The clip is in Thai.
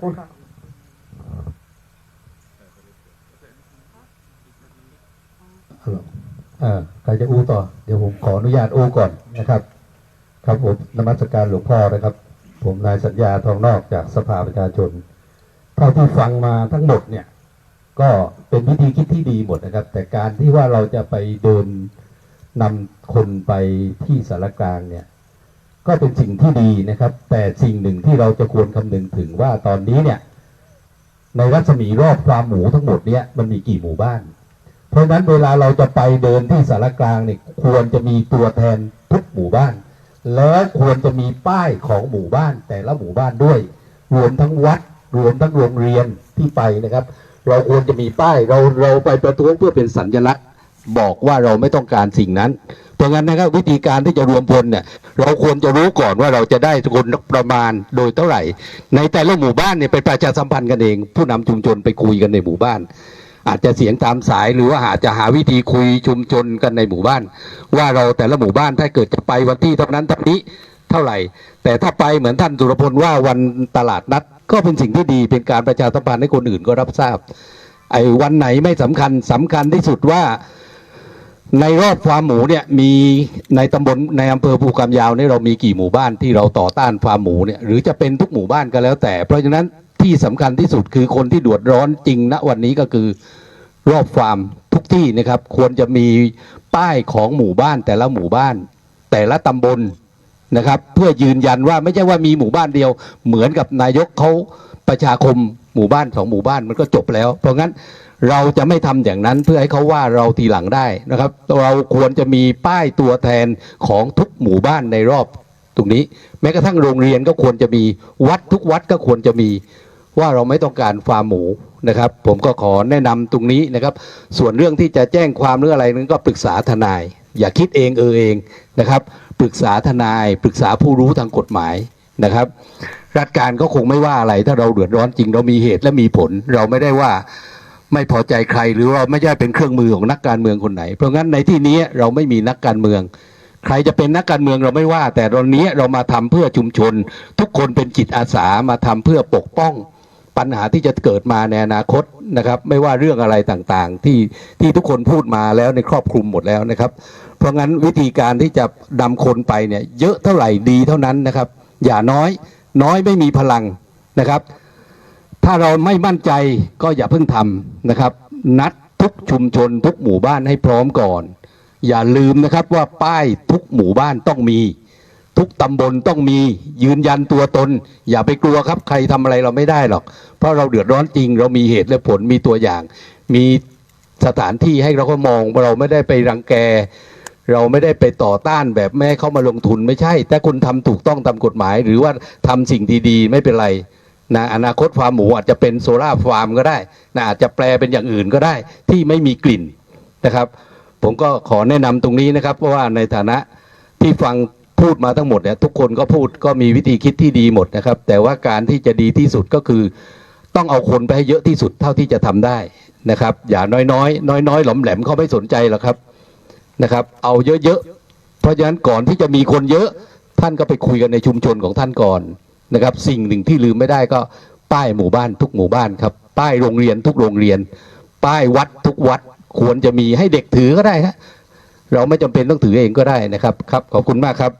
ครับฮัลโหลอ่าใครจะอู้ต่อ เดี๋ยวผมขออนุญาตอู้ก่อนนะครับ ครับผมนมัสการหลวงพ่อนะครับ ผมนายสัญญาทองนอกจากสภาประชาชน เท่าที่ฟังมาทั้งหมดเนี่ย ก็เป็นวิธีคิดที่ดีหมดนะครับ แต่การที่ว่าเราจะไปเดินนำคนไปที่สารกลางเนี่ย ก็เป็นสิ่งที่ดีนะครับ แต่สิ่งหนึ่งที่เราจะควรคำนึงถึงว่าตอนนี้เนี่ย ในรัศมีรอบฟามหมูทั้งหมดเนี่ยมันมีกี่หมู่บ้าน เพราะฉะนั้นเวลาเราจะไปเดินที่สารกลางเนี่ยควรจะมีตัวแทนทุกหมู่บ้าน และควรจะมีป้ายของหมู่บ้านแต่ละหมู่บ้านด้วย รวมทั้งวัด รวมทั้งโรงเรียนที่ไปนะครับ เราควรจะมีป้ายเราเราไปประท้วงเพื่อเป็นสัญลักษณ์ บอกว่าเราไม่ต้องการสิ่งนั้น เพราะงั้นนะครับวิธีการที่จะรวมพลเนี่ยเราควรจะรู้ก่อนว่าเราจะได้คนประมาณโดยเท่าไหร่ ในแต่ละหมู่บ้านเนี่ยไปประชาสัมพันธ์กันเอง ผู้นำชุมชนไปคุยกันในหมู่บ้าน อาจจะเสียงตามสายหรือว่าอาจจะหาวิธีคุยชุมชนกันในหมู่บ้าน ว่าเราแต่ละหมู่บ้านถ้าเกิดจะไปวันที่เท่านั้นเท่านี้เท่าไหร่ แต่ถ้าไปเหมือนท่านสุรพลว่าวันตลาดนัด ก็เป็นสิ่งที่ดีเป็นการประชาสัมพันธ์ให้คนอื่นก็รับทราบไอ้วันไหนไม่สำคัญสำคัญที่สุดว่า ในรอบฟาร์มหมูเนี่ยมีในตำบลในอำเภอภูกำยาวเนี่ยเรามีกี่หมู่บ้านที่เราต่อต้านฟาร์มหมูเนี่ยหรือจะเป็นทุกหมู่บ้านก็แล้วแต่ เพราะฉะนั้นที่สำคัญที่สุดคือคนที่ดือดร้อนจริงณวันนี้ก็คือรอบฟาร์มทุกที่นะครับ ควรจะมีป้ายของหมู่บ้านแต่ละหมู่บ้าน แต่ละตำบลนะครับ เพื่อยืนยันว่าไม่ใช่ว่ามีหมู่บ้านเดียว เหมือนกับนายกเขาประชาคมหมู่บ้านสองหมู่บ้านมันก็จบแล้ว เพราะงั้น เราจะไม่ทำอย่างนั้นเพื่อให้เขาว่าเราทีหลังได้นะครับ เราควรจะมีป้ายตัวแทนของทุกหมู่บ้านในรอบตรงนี้ แม้กระทั่งโรงเรียนก็ควรจะมีวัดทุกวัดก็ควรจะมีว่าเราไม่ต้องการฟาร์มหมูนะครับ ผมก็ขอแนะนำตรงนี้นะครับ ส่วนเรื่องที่จะแจ้งความหรืออะไรนั้นก็ปรึกษาทนาย อย่าคิดเองเออเองนะครับ ปรึกษาทนาย ปรึกษาผู้รู้ทางกฎหมายนะครับรัฐการก็คงไม่ว่าอะไร ถ้าเราเดือดร้อนจริงเรามีเหตุและมีผล เราไม่ได้ว่า ไม่พอใจใครหรือว่าไม่ใช่เป็นเครื่องมือของนักการเมืองคนไหน เพราะงั้นในที่นี้เราไม่มีนักการเมือง ใครจะเป็นนักการเมืองเราไม่ว่า แต่ตอนนี้เรามาทำเพื่อชุมชน ทุกคนเป็นจิตอาสามาทำเพื่อปกป้องปัญหาที่จะเกิดมาในอนาคตนะครับ ไม่ว่าเรื่องอะไรต่างๆ ที่ที่ทุกคนพูดมาแล้วในครอบคลุมหมดแล้วนะครับ เพราะงั้นวิธีการที่จะนำคนไปเนี่ยเยอะเท่าไหร่ดีเท่านั้นนะครับ อย่าน้อย น้อยไม่มีพลังนะครับ ถ้าเราไม่มั่นใจก็อย่าเพิ่งทำนะครับ นัดทุกชุมชนทุกหมู่บ้านให้พร้อมก่อน อย่าลืมนะครับว่าป้ายทุกหมู่บ้านต้องมี ทุกตำบลต้องมียืนยันตัวตน อย่าไปกลัวครับใครทำอะไรเราไม่ได้หรอก เพราะเราเดือดร้อนจริง เรามีเหตุและผลมีตัวอย่าง มีสถานที่ให้เราก็มองเราไม่ได้ไปรังแก เราไม่ได้ไปต่อต้านแบบแม่เข้ามาลงทุนไม่ใช่ แต่คุณทำถูกต้องตามกฎหมาย หรือว่าทำสิ่งดีๆ ไม่เป็นไร นะอนาคตฟาร์มหมูอาจจะเป็นโซล่าร์ฟาร์มก็ได้นะอาจจะแปลเป็นอย่างอื่นก็ได้ที่ไม่มีกลิ่นนะครับ ผมก็ขอแนะนำตรงนี้นะครับ เพราะว่าในฐานะที่ฟังพูดมาทั้งหมดเนี่ยทุกคนก็พูดก็มีวิธีคิดที่ดีหมดนะครับ แต่ว่าการที่จะดีที่สุดก็คือ ต้องเอาคนไปให้เยอะที่สุดเท่าที่จะทำได้นะครับ อย่าน้อยๆน้อยๆหลอมแหลมเขาไม่สนใจหรอกครับนะครับ เอาเยอะๆเพราะฉะนั้นก่อนที่จะมีคนเยอะท่านก็ไปคุยกันในชุมชนของท่านก่อน นะครับ สิ่งหนึ่งที่ลืมไม่ได้ก็ป้ายหมู่บ้านทุกหมู่บ้านครับ ป้ายโรงเรียนทุกโรงเรียน ป้ายวัดทุกวัดควรจะมีให้เด็กถือก็ได้ฮะเราไม่จำเป็นต้องถือเองก็ได้นะครับครับขอบคุณมากครับ